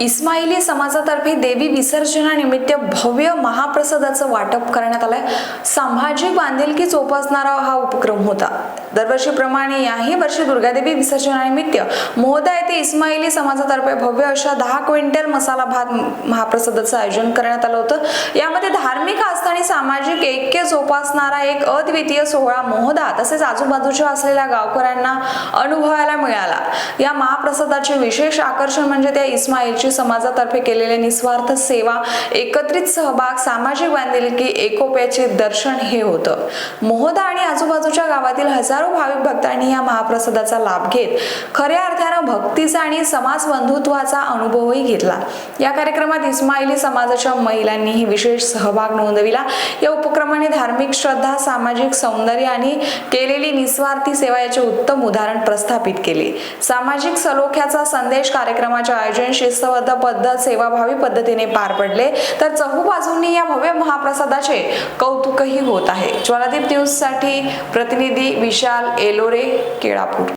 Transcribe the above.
इस्माइली समाजातर्फे देवी विसर्जनानिमित्त भव्य महाप्रसादाचं वाटप करण्यात आलंय. सामाजिक बांधिलकी जोपासणारा हा उपक्रम होता. दरवर्षीप्रमाणे याही वर्षी दुर्गादेवी विसर्जनानिमित्त मोहदा येथे इस्माइली समाजातर्फे भव्य अशा दहा क्विंटल मसाला भात महाप्रसादाचं आयोजन करण्यात आलं होतं. यामध्ये धार्मिक सामाजिक ऐक्य जोपासणारा एक अद्वितीय सोहळा मोहदा तसेच आजूबाजूच्या असलेल्या गावकऱ्यांना अनुभवायला मिळाला. या महाप्रसादाचे विशेष आकर्षण म्हणजे त्या इस्माईलची समाजातर्फे केलेले निस्वार्थ सेवा एकत्रित सहभाग सामाजिक बांधिलकी एकोप्याचे दर्शन हे होतं. मोहदा आणि आजूबाजूच्या गावातील हजारो भाविक भक्तांनी या महाप्रसादाचा लाभ घेत खऱ्या अर्थानं भक्तीचा आणि समाज बंधुत्वाचा अनुभवही घेतला. या कार्यक्रमात इस्माईली समाजाच्या महिलांनीही विशेष सहभाग नोंदविला. या उपक्रमाने धार्मिक श्रद्धा सामाजिक सौंदर्य आणि केलेली निस्वार्थी सेवा याचे उत्तम उदाहरण प्रस्थापित केले. सामाजिक सलोख्याचा संदेश कार्यक्रमाचे आयोजन शिस्तबद्ध पद्धत सेवाभावी पद्धतीने पार पडले. तर चहूबाजूंनी या भव्य महाप्रसादाचे कौतुकही होत आहे. ज्वालादीप न्यूजसाठी प्रतिनिधी विशाल एलोरे केळापूर.